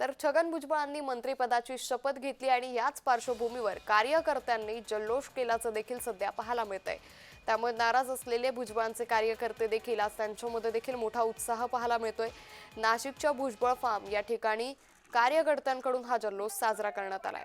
तर छगन भुजबळांनी मंत्रिपदाची शपथ घेतली आणि याच पार्श्वभूमीवर कार्यकर्त्यांनी जल्लोष केल्याचं देखील सध्या पाहायला मिळतंय. त्यामुळे नाराज असलेले भुजबळांचे कार्यकर्ते देखील आज त्यांच्यामध्ये देखील मोठा उत्साह पाहायला मिळतोय. नाशिकच्या भुजबळ फार्म या ठिकाणी कार्यकर्त्यांकडून हा जल्लोष साजरा करण्यात आलाय.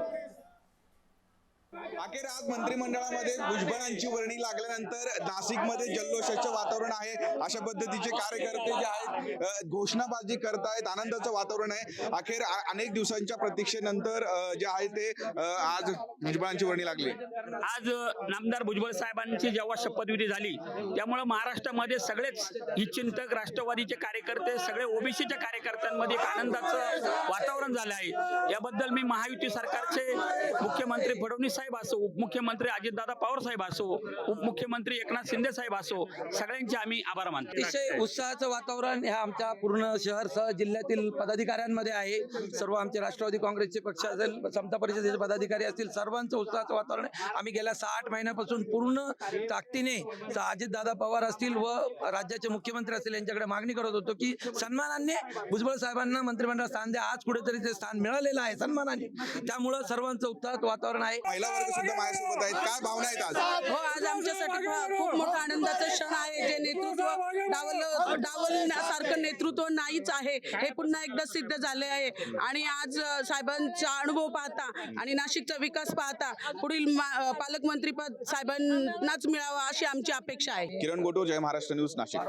अखेर आज मंत्रिमंडळामध्ये भुजबळांची वर्णी लागल्यानंतर नाशिकमध्ये जल्लोषाचं वातावरण आहे. अशा पद्धतीचे कार्यकर्ते जे आहेत घोषणाबाजी करतायत आनंदाचं वातावरण आहे. अखेर अनेक दिवसांच्या प्रतीक्षेनंतर जे आहे ते आज भुजबळांची वर्णी लागली. आज नामदार भुजबळ साहेबांची जेव्हा शपथविधी झाली त्यामुळे महाराष्ट्रामध्ये सगळेच चिंतक राष्ट्रवादीचे कार्यकर्ते सगळे ओबीसीच्या कार्यकर्त्यांमध्ये एक आनंदाचं वातावरण झालं आहे. याबद्दल मी महायुती सरकारचे मुख्यमंत्री फडणवीस साहेब असो उपमुख्यमंत्री अजितदादा पवार साहेब असो उपमुख्यमंत्री एकनाथ शिंदे साहेब असो सगळ्यांचे आम्ही आभार मानतो. अतिशय उत्साहाचं वातावरण ह्या आमच्या पूर्ण शहरसह जिल्ह्यातील पदाधिकाऱ्यांमध्ये आहे. सर्व आमचे राष्ट्रवादी काँग्रेसचे पक्ष असेल समता परिषदेचे पदाधिकारी असतील सर्वांचं उत्साहाचं वातावरण आहे. आम्ही गेल्या सहा आठ महिन्यापासून पूर्ण ताकदीने अजितदादा पवार असतील व राज्याचे मुख्यमंत्री असतील यांच्याकडे मागणी करत होतो की सन्मानाने भुजबळ साहेबांना मंत्रिमंडळात स्थान द्या. आज कुठेतरी ते स्थान मिळालेलं आहे सन्मानाने. त्यामुळं सर्वांचं उत्साहात वातावरण आहे. महिला वर्ग सुद्धा माझ्यासोबत आहेत. काय भावना आहेत आज? हो आज आमच्यासाठी फा- खूप मोठा आनंदाचा क्षण आहे. जे नेतृत्व डावल डावलण्यासारखं नेतृत्व नाहीच आहे. हे पुन्हा एकदा सिद्ध झाले आहे. आणि आज अ, साहेबांचा अनुभव पाहता आणि नाशिकचा विकास पाहता पुढील मा- अ, पालकमंत्रीपद साहेबांनाच मिळावं अशी आमची अपेक्षा आहे. किरण गोटो जय महाराष्ट्र न्यूज नाशिक.